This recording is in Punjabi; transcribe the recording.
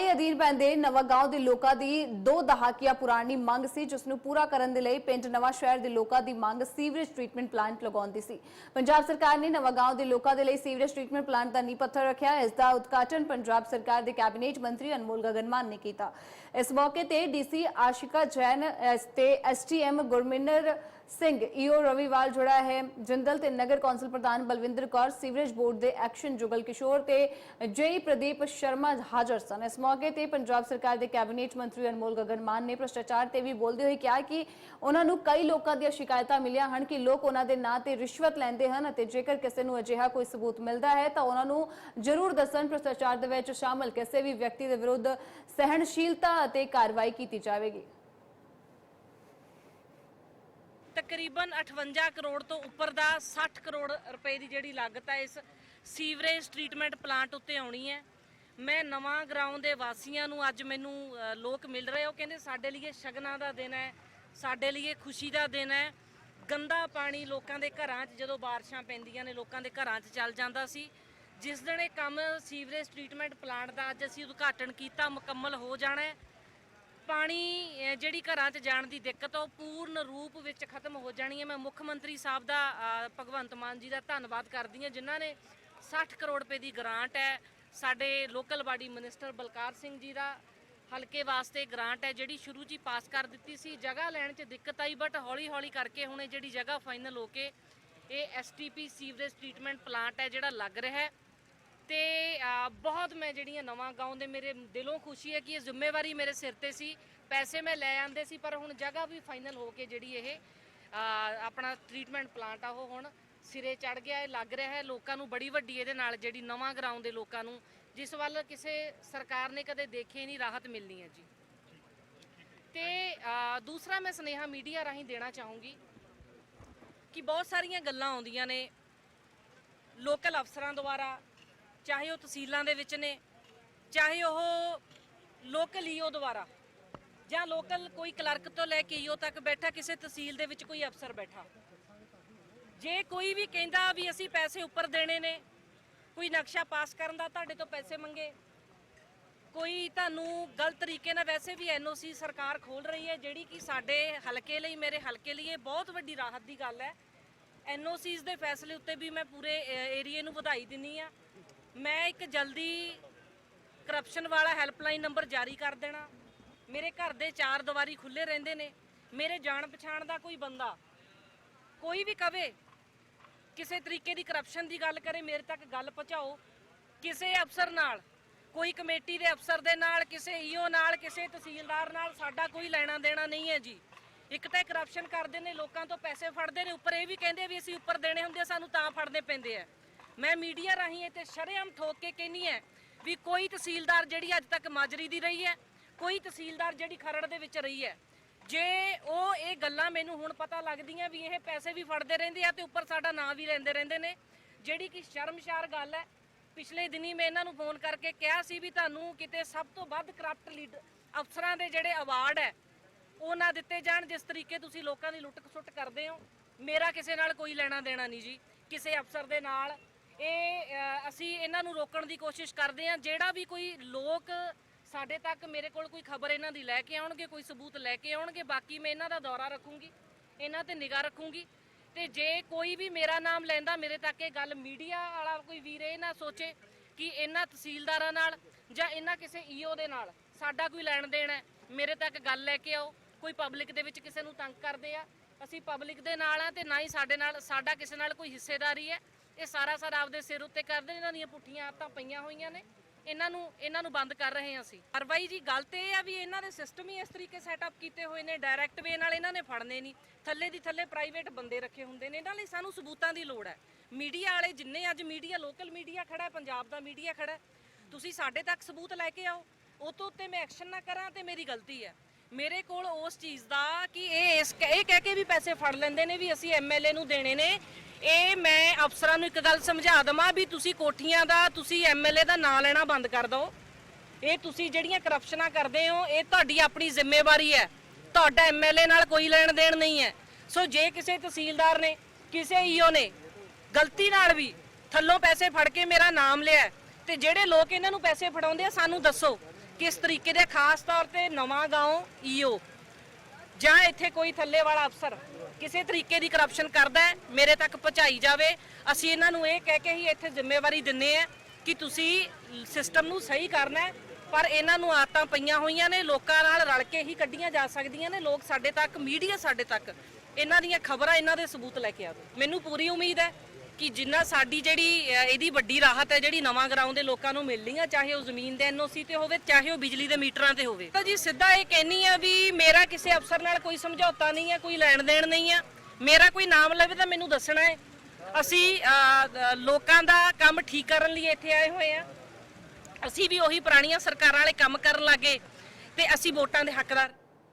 ਮੰਤਰਾਲੇ ਅਧੀਨ ਪੈਂਦੇ ਨਵਾਗਾঁਓ ਦੇ ਲੋਕਾਂ ਦੀ ਦੋ ਦਹਾਕਿਆਂ ਪੁਰਾਣੀ ਮੰਗ ਸੀ, ਜਿਸ ਨੂੰ ਪੂਰਾ ਕਰਨ ਦੇ ਲਈ ਪਿੰਡ ਨਵਾਂ ਸ਼ਹਿਰ ਦੇ ਲੋਕਾਂ ਦੀ ਮੰਗ ਸੀਵਰੇਜ ਟ੍ਰੀਟਮੈਂਟ ਪਲਾਂਟ ਲਗਾਉਣ ਦੀ ਸੀ। ਪੰਜਾਬ ਸਰਕਾਰ ਨੇ ਨਵਾਗਾਂਓ ਦੇ ਲੋਕਾਂ ਦੇ ਲਈ ਸੀਵਰੇਜ ਟ੍ਰੀਟਮੈਂਟ ਪਲਾਂਟ ਦਾ ਨੀਂਹ ਪੱਥਰ ਰੱਖਿਆ। ਇਸ ਦਾ ਉਦਘਾਟਨ ਪੰਜਾਬ ਸਰਕਾਰ ਦੇ ਕੈਬਨਿਟ ਮੰਤਰੀ ਅਨਮੋਲ ਗਗਨਮਾਨ ਨੇ ਕੀਤਾ। ਇਸ ਮੌਕੇ ਤੇ ਡੀਸੀ ਆਸ਼ਿਕਾ ਜੈਨ, ਐਸ ਤੇ ਐਸਟੀਐਮ ਗੁਰਮਿੰਦਰ ਸਿੰਘ ਈਓ ਰਵੀਵਾਲ ਜੁੜਾ ਹੈ। ਜੰਦਲ ਤੇ ਨਗਰ ਕੌਂਸਲ ਪ੍ਰਧਾਨ ਬਲਵਿੰਦਰ ਕੌਰ, ਸੀਵਰੇਜ ਬੋਰਡ ਦੇ ਐਕਸ਼ਨ ਜੁਗਲ ਕਿਸ਼ੋਰ ਤੇ ਜੇਈ ਪ੍ਰਦੀਪ ਸ਼ਰਮਾ ਹਾਜ਼ਰ ਸਨ। ਇਸ ਮੌਕੇ ਤੇ ਪੰਜਾਬ ਸਰਕਾਰ ਦੇ ਕੈਬਨਿਟ ਮੰਤਰੀ ਅਨਮੋਲ ਗਗਨ ਮਾਨ ਨੇ ਭ੍ਰਸ਼ਟਾਚਾਰ ਤੇ ਵੀ ਬੋਲਦੇ ਹੋਏ ਕਿਹਾ ਕਿ ਉਹਨਾਂ ਨੂੰ ਕਈ ਲੋਕਾਂ ਦੀਆਂ ਸ਼ਿਕਾਇਤਾਂ ਮਿਲੀਆਂ ਹਨ ਕਿ ਲੋਕ ਉਹਨਾਂ ਦੇ ਨਾਂ ਤੇ ਰਿਸ਼ਵਤ ਲੈਂਦੇ ਹਨ ਅਤੇ ਜੇਕਰ ਕਿਸੇ ਨੂੰ ਅਜਿਹਾ ਕੋਈ ਸਬੂਤ ਮਿਲਦਾ ਹੈ ਤਾਂ ਉਹਨਾਂ ਨੂੰ ਜ਼ਰੂਰ ਦੱਸਣ, ਭ੍ਰਿਸ਼ਟਾਚਾਰ ਦੇ ਵਿੱਚ ਸ਼ਾਮਲ ਕਿਸੇ ਵੀ ਵਿਅਕਤੀ ਦੇ ਵਿਰੁੱਧ ਸਹਿਣਸ਼ੀਲਤਾ ਅਤੇ ਕਾਰਵਾਈ ਕੀਤੀ ਜਾਵੇਗੀ। ਤਕਰੀਬਨ 58 ਕਰੋੜ ਤੋਂ ਉੱਪਰ ਦਾ 60 ਕਰੋੜ ਰੁਪਏ ਦੀ ਜਿਹੜੀ ਲਾਗਤ ਹੈ ਇਸ ਸੀਵਰੇਜ ਟ੍ਰੀਟਮੈਂਟ ਪਲਾਂਟ ਉੱਤੇ ਆਉਣੀ ਹੈ। ਮੈਂ ਨਵਾਂ ਗਰਾਊਂਡ ਦੇ ਵਾਸੀਆਂ ਨੂੰ ਅੱਜ ਮੈਨੂੰ ਲੋਕ ਮਿਲ ਰਹੇ ਉਹ ਕਹਿੰਦੇ ਸਾਡੇ ਲਈ ਸ਼ਗਨਾਂ ਦਾ ਦਿਨ ਹੈ, ਸਾਡੇ ਲਈ ਖੁਸ਼ੀ ਦਾ ਦਿਨ ਹੈ। ਗੰਦਾ ਪਾਣੀ ਲੋਕਾਂ ਦੇ ਘਰਾਂ 'ਚ, ਜਦੋਂ ਬਾਰਿਸ਼ਾਂ ਪੈਂਦੀਆਂ ਨੇ, ਲੋਕਾਂ ਦੇ ਘਰਾਂ 'ਚ ਚੱਲ ਜਾਂਦਾ ਸੀ। ਜਿਸ ਦਿਨ ਇਹ ਕੰਮ ਸੀਵਰੇਜ ਟ੍ਰੀਟਮੈਂਟ ਪਲਾਂਟ ਦਾ ਅੱਜ ਅਸੀਂ ਉਦਘਾਟਨ ਕੀਤਾ, ਮੁਕੰਮਲ ਹੋ ਜਾਣਾ ਹੈ। ਪਾਣੀ ਜਿਹੜੀ ਘਰਾਂ 'ਚ ਜਾਣ ਦੀ ਦਿੱਕਤ ਆ, ਉਹ ਪੂਰਨ ਰੂਪ ਵਿੱਚ ਖਤਮ ਹੋ ਜਾਣੀ ਹੈ। ਮੈਂ ਮੁੱਖ ਮੰਤਰੀ ਸਾਹਿਬ ਦਾ ਭਗਵੰਤ ਮਾਨ ਜੀ ਦਾ ਧੰਨਵਾਦ ਕਰਦੀ ਹਾਂ ਜਿਨ੍ਹਾਂ ਨੇ 60 ਕਰੋੜ ਰੁਪਏ ਦੀ ਗ੍ਰਾਂਟ ਹੈ। ਸਾਡੇ local body minister Balkar Singh ji ਦਾ ਹਲਕੇ ਵਾਸਤੇ ਗ੍ਰਾਂਟ ਹੈ ਜਿਹੜੀ ਸ਼ੁਰੂ 'ਚ ਹੀ ਪਾਸ ਕਰ ਦਿੱਤੀ ਸੀ। ਜਗ੍ਹਾ ਲੈਣ 'ਚ ਦਿੱਕਤ ਆਈ ਬਟ ਹੌਲੀ ਹੌਲੀ ਕਰਕੇ ਹੁਣ ਇਹ ਜਿਹੜੀ ਜਗ੍ਹਾ ਫਾਈਨਲ ਹੋ ਕੇ ਇਹ ਐਸਟੀਪੀ ਸੀਵਰੇਜ ਟ੍ਰੀਟਮੈਂਟ ਪਲਾਂਟ ਹੈ ਜਿਹੜਾ ਲੱਗ ਰਿਹਾ ਹੈ। ਤੇ ਬਹੁਤ ਮੈਂ ਜਿਹੜੀਆਂ ਨਵਾਂ ਗਾਉਂ ਦੇ ਮੇਰੇ ਦਿਲੋਂ ਖੁਸ਼ੀ ਹੈ ਕਿ ਇਹ ਜ਼ਿੰਮੇਵਾਰੀ ਮੇਰੇ ਸਿਰ ਤੇ ਸੀ। ਪੈਸੇ ਮੈਂ ਲੈ ਆਂਦੇ ਸੀ, ਪਰ ਹੁਣ ਜਗ੍ਹਾ ਵੀ ਫਾਈਨਲ ਹੋ ਕੇ ਜਿਹੜੀ ਇਹ ਆਪਣਾ ਟ੍ਰੀਟਮੈਂਟ ਪਲਾਂਟ ਆ ਉਹ ਹੁਣ ਸਿਰੇ ਚੜ ਗਿਆ ਇਹ ਲੱਗ ਰਿਹਾ ਹੈ। ਲੋਕਾਂ ਨੂੰ ਬੜੀ ਵੱਡੀ ਇਹਦੇ ਨਾਲ ਜਿਹੜੀ ਨਵਾਂ ਗਰਾਊਂਡ ਦੇ ਲੋਕਾਂ ਨੂੰ, ਜਿਸ ਵੱਲ ਕਿਸੇ ਸਰਕਾਰ ਨੇ ਕਦੇ ਦੇਖੇ ਨਹੀਂ, ਰਾਹਤ ਮਿਲਣੀ ਹੈ ਜੀ। ਤੇ ਦੂਸਰਾ ਮੈਂ ਸੁਨੇਹਾ ਮੀਡੀਆ ਰਾਹੀਂ ਦੇਣਾ ਚਾਹੂੰਗੀ ਕਿ ਬਹੁਤ ਸਾਰੀਆਂ ਗੱਲਾਂ ਆਉਂਦੀਆਂ ਨੇ। ਲੋਕਲ ਅਫਸਰਾਂ ਦੁਆਰਾ ਚਾਹੇ ਉਹ ਤਹਿਸੀਲਾਂ ਦੇ ਵਿੱਚ ਨੇ, ਚਾਹੇ ਉਹ ਲੋਕਲ ਈਓ ਦੁਆਰਾ ਜਾਂ ਲੋਕਲ ਕੋਈ ਕਲਰਕ ਤੋਂ ਲੈ ਕੇ ਈਓ ਤੱਕ ਬੈਠਾ, ਕਿਸੇ ਤਹਿਸੀਲ ਦੇ ਵਿੱਚ ਕੋਈ ਅਫਸਰ ਬੈਠਾ। ਜੇ ਕੋਈ ਵੀ ਕਹਿੰਦਾ ਵੀ ਅਸੀਂ ਪੈਸੇ ਉੱਪਰ ਦੇਣੇ ਨੇ, ਕੋਈ ਨਕਸ਼ਾ ਪਾਸ ਕਰਨ ਦਾ ਤੁਹਾਡੇ ਤੋਂ ਪੈਸੇ ਮੰਗੇ, ਕੋਈ ਤੁਹਾਨੂੰ ਗਲਤ ਤਰੀਕੇ ਨਾਲ ਵੈਸੇ ਵੀ ਐਨਓਸੀ ਸਰਕਾਰ ਖੋਲ ਰਹੀ ਹੈ, ਜਿਹੜੀ ਕਿ ਸਾਡੇ ਹਲਕੇ ਲਈ, ਮੇਰੇ ਹਲਕੇ ਲਈ ਇਹ ਬਹੁਤ ਵੱਡੀ ਰਾਹਤ ਦੀ ਗੱਲ ਹੈ। ਐਨਓਸੀਜ਼ ਦੇ ਫੈਸਲੇ ਉੱਤੇ ਵੀ ਮੈਂ ਪੂਰੇ ਏਰੀਏ ਨੂੰ ਵਧਾਈ ਦਿੰਨੀ ਆ ਮੈਂ ਇੱਕ ਜਲਦੀ ਕਰਪਸ਼ਨ ਵਾਲਾ ਹੈਲਪਲਾਈਨ ਨੰਬਰ ਜਾਰੀ ਕਰ ਦੇਣਾ। ਮੇਰੇ ਘਰ ਦੇ ਚਾਰ ਦੀਵਾਰੀ ਖੁੱਲੇ ਰਹਿੰਦੇ ਨੇ। ਮੇਰੇ ਜਾਣ ਪਛਾਣ ਦਾ ਕੋਈ ਬੰਦਾ ਕੋਈ ਵੀ ਕਵੇ, ਕਿਸੇ ਤਰੀਕੇ ਦੀ ਕਰਪਸ਼ਨ ਦੀ ਗੱਲ ਕਰੇ, ਮੇਰੇ ਤੱਕ ਗੱਲ ਪਹੁੰਚਾਓ। ਕਿਸੇ ਅਫਸਰ ਨਾਲ, ਕੋਈ ਕਮੇਟੀ ਦੇ ਅਫਸਰ ਦੇ ਨਾਲ, ਕਿਸੇ ਈਓ ਨਾਲ, ਕਿਸੇ ਤਹਿਸੀਲਦਾਰ ਨਾਲ ਸਾਡਾ ਕੋਈ ਲੈਣਾ ਦੇਣਾ ਨਹੀਂ ਹੈ ਜੀ। ਇੱਕ ਤਾਂ ਕਰਪਸ਼ਨ ਕਰਦੇ ਨੇ, ਲੋਕਾਂ ਤੋਂ ਪੈਸੇ ਫੜਦੇ ਨੇ, ਉੱਪਰ ਇਹ ਵੀ ਕਹਿੰਦੇ ਵੀ ਅਸੀਂ ਉੱਪਰ ਦੇਣੇ ਹੁੰਦੇ ਸਾਨੂੰ ਤਾਂ ਫੜਨੇ ਪੈਂਦੇ ਆ। ਮੈਂ ਮੀਡੀਆ ਰਾਹੀਂ ਇੱਥੇ ਸ਼ਰੇਆਮ ਠੋਕ ਕੇ ਕਹਿੰਨੀ ਹੈ ਵੀ ਕੋਈ ਤਹਿਸੀਲਦਾਰ ਜਿਹੜੀ ਅੱਜ ਤੱਕ ਮਾਜਰੀ ਦੀ ਰਹੀ ਹੈ, ਕੋਈ ਤਹਿਸੀਲਦਾਰ ਜਿਹੜੀ ਖਰੜ ਦੇ ਵਿੱਚ ਰਹੀ ਹੈ। ਜੇ ਉਹ ਇਹ ਗੱਲਾਂ ਮੈਨੂੰ ਹੁਣ ਪਤਾ ਲੱਗਦੀਆਂ ਵੀ ਇਹ ਪੈਸੇ ਵੀ ਫੜਦੇ ਰਹਿੰਦੇ ਆ ਤੇ ਉੱਪਰ ਸਾਡਾ ਨਾਂ ਵੀ ਲੈਂਦੇ ਰਹਿੰਦੇ ਨੇ, ਜਿਹੜੀ ਕਿ ਸ਼ਰਮਸ਼ਾਰ ਗੱਲ ਹੈ, ਪਿਛਲੇ ਦਿਨੀ ਮੈਂ ਇਹਨਾਂ ਨੂੰ ਫੋਨ ਕਰਕੇ ਕਿਹਾ ਸੀ ਵੀ ਤੁਹਾਨੂੰ ਕਿਤੇ ਸਭ ਤੋਂ ਵੱਧ ਕਰਪਟ ਲੀਡ ਅਫਸਰਾਂ ਦੇ ਜਿਹੜੇ ਅਵਾਰਡ ਹੈ, ਉਹ ਨਾ ਦਿੱਤੇ ਜਾਣ, ਜਿਸ ਤਰੀਕੇ ਤੁਸੀਂ ਲੋਕਾਂ ਦੀ ਲੁੱਟ ਖਸੁੱਟ ਕਰਦੇ ਹੋ। ਮੇਰਾ ਕਿਸੇ ਨਾਲ ਕੋਈ ਲੈਣਾ ਦੇਣਾ ਨਹੀਂ ਜੀ। ਕਿਸੇ ਅਫਸਰ ਦੇ ਨਾਲ ਇਹ ਅਸੀਂ ਇਹਨਾਂ ਨੂੰ ਰੋਕਣ ਦੀ ਕੋਸ਼ਿਸ਼ ਕਰਦੇ ਹਾਂ। ਜਿਹੜਾ ਵੀ ਕੋਈ ਲੋਕ ਸਾਡੇ ਤੱਕ ਮੇਰੇ ਕੋਲ ਕੋਈ ਖਬਰ ਇਹਨਾਂ ਦੀ ਲੈ ਕੇ ਆਉਣਗੇ, ਕੋਈ ਸਬੂਤ ਲੈ ਕੇ ਆਉਣਗੇ, ਬਾਕੀ ਮੈਂ ਇਹਨਾਂ ਦਾ ਦੌਰਾ ਰੱਖੂੰਗੀ, ਇਹਨਾਂ ਤੇ ਨਿਗਾਹ ਰੱਖੂੰਗੀ। ਤੇ ਜੇ ਕੋਈ ਵੀ ਮੇਰਾ ਨਾਮ ਲੈਂਦਾ, ਮੇਰੇ ਤੱਕ ਇਹ ਗੱਲ ਮੀਡੀਆ ਵਾਲਾ ਕੋਈ ਵੀਰ ਇਹ ਨਾ ਸੋਚੇ ਕਿ ਇਹਨਾਂ ਤਹਿਸੀਲਦਾਰਾਂ ਨਾਲ ਜਾਂ ਇਹਨਾਂ ਕਿਸੇ ਈਓ ਦੇ ਨਾਲ ਸਾਡਾ ਕੋਈ ਲੈਣ ਦੇਣ ਹੈ, ਮੇਰੇ ਤੱਕ ਗੱਲ ਲੈ ਕੇ ਆਓ। ਕੋਈ ਪਬਲਿਕ ਦੇ ਵਿੱਚ ਕਿਸੇ ਨੂੰ ਤੰਗ ਕਰਦੇ ਆ। ਅਸੀਂ ਪਬਲਿਕ ਦੇ ਨਾਲ ਆ ਤੇ ਨਾ ਹੀ ਸਾਡੇ ਨਾਲ, ਸਾਡਾ ਕਿਸੇ ਨਾਲ ਕੋਈ ਹਿੱਸੇਦਾਰੀ ਹੈ। ਇਹ ਸਾਰਾ ਸਾਰਾ ਆਪਦੇ ਸਿਰ ਉੱਤੇ ਕਰਦੇ ਨੇ, ਇਹਨਾਂ ਦੀਆਂ ਪੁੱਠੀਆਂ ਆਦਤਾਂ ਪਈਆਂ ਹੋਈਆਂ ਨੇ। ਇਹਨਾਂ ਨੂੰ ਇਹਨਾਂ ਨੂੰ ਬੰਦ ਕਰ ਰਹੇ ਹਾਂ ਅਸੀਂ। ਕਾਰਵਾਈ ਜੀ, ਗੱਲ ਤੇ ਇਹ ਆ ਵੀ ਇਹਨਾਂ ਦੇ ਸਿਸਟਮ ਹੀ ਇਸ ਤਰੀਕੇ ਸੈਟਅਪ ਕੀਤੇ ਹੋਏ ਨੇ ਡਾਇਰੈਕਟ ਵੇ ਨਾਲ ਇਹਨਾਂ ਨੇ ਫੜਨੇ ਨਹੀਂ। ਥੱਲੇ ਦੀ ਥੱਲੇ ਪ੍ਰਾਈਵੇਟ ਬੰਦੇ ਰੱਖੇ ਹੁੰਦੇ ਨੇ। ਇਹਨਾਂ ਲਈ ਸਾਨੂੰ ਸਬੂਤਾਂ ਦੀ ਲੋੜ ਹੈ। ਮੀਡੀਆ ਵਾਲੇ ਜਿੰਨੇ ਅੱਜ ਮੀਡੀਆ ਲੋਕਲ ਮੀਡੀਆ ਖੜਾ ਹੈ, ਪੰਜਾਬ ਦਾ ਮੀਡੀਆ ਖੜਾ ਹੈ, ਤੁਸੀਂ ਸਾਡੇ ਤੱਕ ਸਬੂਤ ਲੈ ਕੇ ਆਓ। ਉਹ ਤੋਂ ਉੱਤੇ ਮੈਂ ਐਕਸ਼ਨ ਨਾ ਕਰਾਂ ਤੇ ਮੇਰੀ ਗਲਤੀ ਹੈ। ਮੇਰੇ ਕੋਲ ਉਸ ਚੀਜ਼ ਦਾ ਕਿ ਇਹ ਇਸ ਇਹ ਕਹਿ ਕੇ ਵੀ ਪੈਸੇ ਫੜ ਲੈਂਦੇ ਨੇ ਵੀ ਅਸੀਂ ਐਮਐਲਏ ਨੂੰ ਦੇਣੇ ਨੇ। ਇਹ ਮੈਂ ਅਫਸਰਾਂ ਨੂੰ ਇੱਕ ਗੱਲ ਸਮਝਾ ਦਵਾਂ ਵੀ ਤੁਸੀਂ ਕੋਠੀਆਂ ਦਾ ਤੁਸੀਂ ਐਮਐਲਏ ਦਾ ਨਾਂ ਲੈਣਾ ਬੰਦ ਕਰ ਦਿਓ। ਇਹ ਤੁਸੀਂ ਜਿਹੜੀਆਂ ਕਰਪਸ਼ਨਾਂ ਕਰਦੇ ਹੋ ਇਹ ਤੁਹਾਡੀ ਆਪਣੀ ਜ਼ਿੰਮੇਵਾਰੀ ਹੈ। ਤੁਹਾਡਾ ਐਮਐਲਏ ਨਾਲ ਕੋਈ ਲੈਣ ਦੇਣ ਨਹੀਂ ਹੈ। ਸੋ ਜੇ ਕਿਸੇ ਤਹਿਸੀਲਦਾਰ ਨੇ ਕਿਸੇ ਈਓ ਨੇ ਗਲਤੀ ਨਾਲ ਵੀ ਥੱਲੋਂ ਪੈਸੇ ਫੜ ਕੇ ਮੇਰਾ ਨਾਮ ਲਿਆ ਹੈ, ਤੇ ਜਿਹੜੇ ਲੋਕ ਇਹਨਾਂ ਨੂੰ ਪੈਸੇ ਫੜਾਉਂਦੇ ਆ ਸਾਨੂੰ ਦੱਸੋ ਕਿਸ ਤਰੀਕੇ ਦੇ ਖਾਸ ਤੌਰ ਤੇ ਨਵਾਂ ਗਾਉਂ ਈਓ ਜਾਂ ਇੱਥੇ ਕੋਈ ਥੱਲੇ ਵਾਲਾ ਅਫਸਰ ਕਿਸੇ ਤਰੀਕੇ ਦੀ ਕਰਪਸ਼ਨ ਕਰਦਾ ਹੈ, ਮੇਰੇ ਤੱਕ ਪਹੁੰਚਾਈ ਜਾਵੇ, ਅਸੀਂ ਇਹਨਾਂ ਨੂੰ ਇਹ ਕਹਿ ਕੇ ਹੀ ਇੱਥੇ ਜ਼ਿੰਮੇਵਾਰੀ ਦਿੰਨੇ ਆ ਕਿ ਤੁਸੀਂ ਸਿਸਟਮ ਨੂੰ ਸਹੀ ਕਰਨਾ ਹੈ, ਪਰ ਇਹਨਾਂ ਨੂੰ ਆਦਤਾਂ ਪਈਆਂ ਹੋਈਆਂ ਨੇ, ਲੋਕਾਂ ਨਾਲ ਰਲ ਕੇ ਹੀ ਕੱਢੀਆਂ ਜਾ ਸਕਦੀਆਂ ਨੇ, ਲੋਕ ਸਾਡੇ ਤੱਕ ਮੀਡੀਆ ਸਾਡੇ ਤੱਕ, ਇਹਨਾਂ ਦੀਆਂ ਖਬਰਾਂ ਇਹਨਾਂ ਦੇ ਸਬੂਤ ਲੈ ਕੇ ਆਵੇ। ਮੈਨੂੰ ਪੂਰੀ ਉਮੀਦ ਹੈ ਕਿ ਜਿੰਨਾ ਸਾਡੀ ਜਿਹੜੀ ਅ, ਇਹਦੀ ਵੱਡੀ ਰਾਹਤ ਹੈ ਜਿਹੜੀ ਨਵਾਂ ਗਰਾਊਂਡ ਦੇ ਲੋਕਾਂ ਨੂੰ ਮਿਲਣੀ ਆ ਚਾਹੇ ਉਹ ਜ਼ਮੀਨ ਦੇ ਐਨਓਸੀ ਤੇ ਹੋਵੇ ਚਾਹੇ ਉਹ ਬਿਜਲੀ ਦੇ ਮੀਟਰਾਂ ਤੇ ਹੋਵੇ। ਤਾਂ ਜੀ ਸਿੱਧਾ ਇਹ ਕਹਿਨੀ ਆ ਵੀ ਮੇਰਾ ਕਿਸੇ ਅਫਸਰ ਨਾਲ ਕੋਈ ਸਮਝੌਤਾ ਨਹੀਂ ਹੈ ਕੋਈ ਲੈਣ ਦੇਣ ਨਹੀਂ ਆ। ਮੇਰਾ ਕੋਈ ਨਾਮ ਲਵੇ ਤਾਂ ਮੈਨੂੰ ਦੱਸਣਾ ਹੈ। ਅਸੀਂ ਅ, ਅ, ਲੋਕਾਂ ਦਾ ਕੰਮ ਠੀਕ ਕਰਨ ਲਈ ਇੱਥੇ ਆਏ ਹੋਏ ਆ। ਅਸੀਂ ਵੀ ਉਹੀ ਪੁਰਾਣੀਆਂ ਸਰਕਾਰਾਂ ਵਾਲੇ ਕੰਮ ਕਰਨ ਲੱਗੇ ਤੇ ਅਸੀਂ ਵੋਟਾਂ ਦੇ ਹੱਕਦਾਰ।